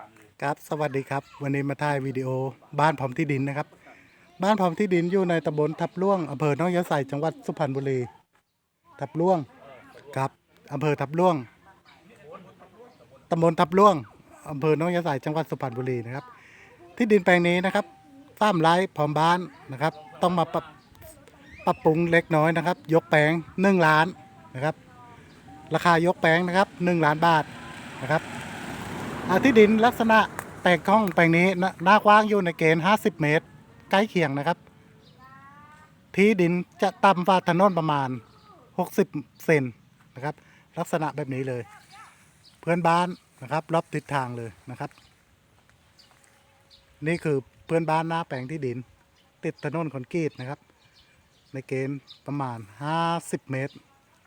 าณเลยครับสวัสดีครับ วันนี้มาถ่ายวิดีโอบ้านพร้อมที่ดินนะครับ บ้านพร้อมที่ดินอยู่ในตำบลทับล่วงอำเภอหนองยะไซจังหวัดสุพรรณบุรีทับล่วงครับอำเภอทับล่วงตำบลทับล่วงอำเภอหนองยะไซจังหวัดสุพรรณบุรีนะครับ ที่ดินแปลงนี้นะครับสามไร่พร้อมบ้านนะครับ ต้องมาปรับปรับปรุงเล็กน้อยนะครับ ยกแปลงหนึ่งล้านนะครับ ราคายกแปลงนะครับหนึ่งล้านบาทนะครับ ที่ดินลักษณะแปลงกล้องแปลงนี้หน้ากว้างอยู่ในเกณฑ์ 50 เมตร ใกล้เคียงนะครับ ที่ดินจะต่ำฝ่าถนนประมาณ 60 เซนนะครับ ลักษณะแบบนี้เลย เพื่อนบ้านนะครับรอบทิศทางเลยนะครับ นี่คือเพื่อนบ้านหน้าแปลงที่ดิน ติดถนนคอนกรีตนะครับ ในเกณฑ์ประมาณ 50 เมตร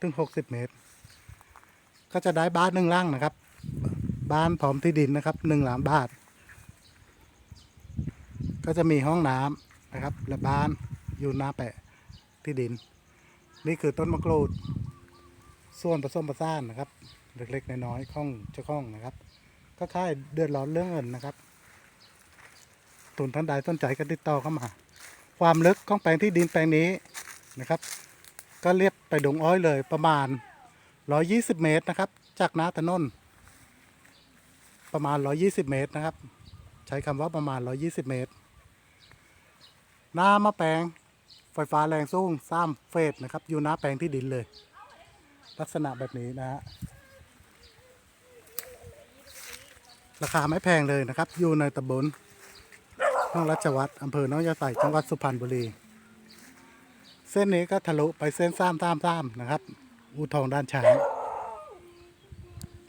ถึง 60 เมตร ก็จะได้บ้านหนึ่งล่างนะครับ บ้านพร้อมที่ดินนะครับหนึ่งล้านบาท ก็จะมีห้องน้ำนะครับ และบ้านอยู่หน้าแปะที่ดิน นี่คือต้นมะกรูด ส่วนผสมผสานนะครับ เล็กๆน้อยๆข้องเจ้าข้องนะครับ ก็ค่ายเดือดร้อนเรื่องเงินนะครับทุนท่านใดสนใจก็ติดต่อเข้ามา ความลึกของแปลงที่ดินแปลงนี้นะครับ ก็เรียบไปดงอ้อยเลยประมาณ 120 เมตรนะครับ จากน้าถนน ประมาณ 120 เมตรนะครับ ใช้คำว่าประมาณ 120 เมตร หน้ามะแปลงไฟฟ้าแรงสูงสามเฟสนะครับ อยู่หน้าแปลงที่ดินเลย ลักษณะแบบนี้นะฮะราคาไม่แพงเลยนะครับ อยู่ในตำบลห้องรัชวัตรอำเภอหนองยาไสจังหวัดสุพรรณบุรี เส้นนี้ก็ทะลุไปเส้นซ้ำซ้ำซ้ำนะครับ อูทองด้านช้าง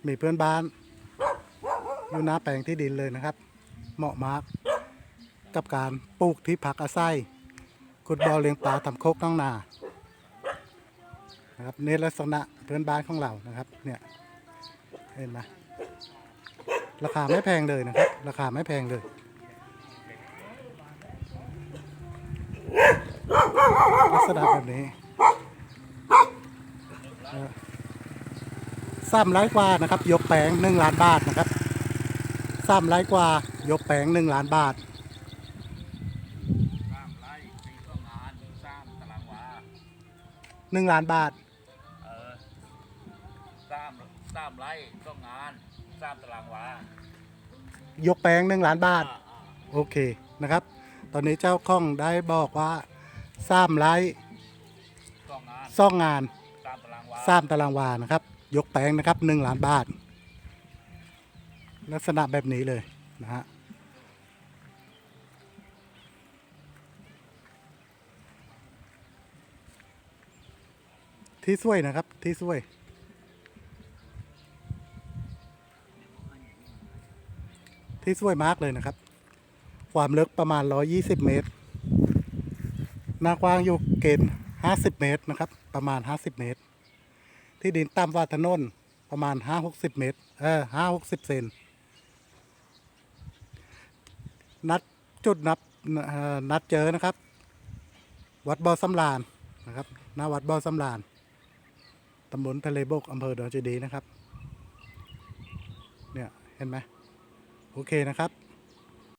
มีเพื่อนบ้าน อยู่หน้าแปลงที่ดินเลยนะครับ เหมาะมากกับการปลูกที่พักอาศัยขุดบ่อเลี้ยงปลาทำโคกน้องนานะครับนี่ลักษณะเพื่อนบ้านของเรานะครับเนี่ยเห็นไหมราคาไม่แพงเลยนะครับ ราคาไม่แพงเลยลักษณะแบบนี้เอ่อสามไร่กว่านะครับ ยกแปลงหนึ่งล้านบาทนะครับ สามไร่กว่ายกแปลงหนึ่งล้านบาทสร้างไร่ปีก็งานสร้างตารางวาหนึ่งล้านบาทเออสร้างสร้างไร่ก็งานสร้างตารางวายกแปลงหนึ่งล้านบาทอ่าอ่าโอเคนะครับ ตอนนี้เจ้าข้องได้บอกว่าสามไร่ก็งานซ่องงานสร้างตารางวาสามตารางวานะครับ ยกแปลงนะครับหนึ่งล้านบาท ลักษณะแบบนี้เลยนะฮะที่ช่วยนะครับที่ช่วยที่ช่วยมากเลยนะครับ ความลึกประมาณ 120 เมตร หน้ากว้างอยู่เกณฑ์50 เมตรนะครับ ประมาณ 50 เมตร ที่ดินต่ำว่าถนนประมาณ 5-60 เมตร เออ5-60 เซน นัดจุดนับนัดเจอนะครับ วัดบ่อสำลานนะครับหน้าวัดบ่อสำลานตำบลทะเลบกอำเภอดอนเจดียนะครับ เนี่ย เห็นไหมโอเคนะครับ